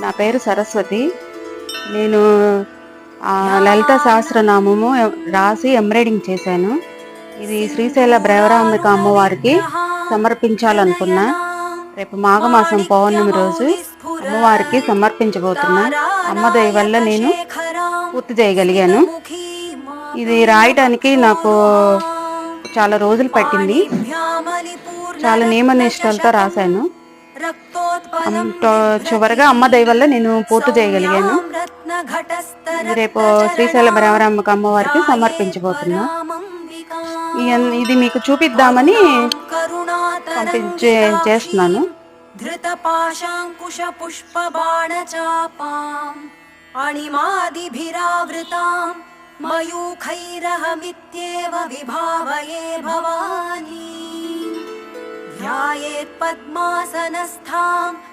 నా పేరు సరస్వతి. నేను లలిత సహస్రనామము రాసి ఎంబ్రాయిడింగ్ చేశాను. ఇది శ్రీశైల బ్రవరాంబిక అమ్మవారికి సమర్పించాలనుకున్నా. రేపు మాఘమాసం పౌర్ణమి రోజు అమ్మవారికి సమర్పించబోతున్నా. అమ్మదయ వల్ల నేను పూర్తి చేయగలిగాను. ఇది రాయటానికి నాకు చాలా రోజులు పట్టింది. చాలా నియమ నిష్టలతో రాశాను. అంత చివరిగా అమ్మ దయ వల్ల నేను పూర్తి చేయగలిగాను. రేపు శ్రీశైల భ్రమరాంబక అమ్మవారికి సమర్పించబోతున్నా. ఇది మీకు చూపిద్దామని చేస్తున్నాను. ధృత పాశాంకుశ పుష్ప బాణ చాపాం అణిమాదిభిరావృతాం ध्यायेत् पद्मासनस्थाम्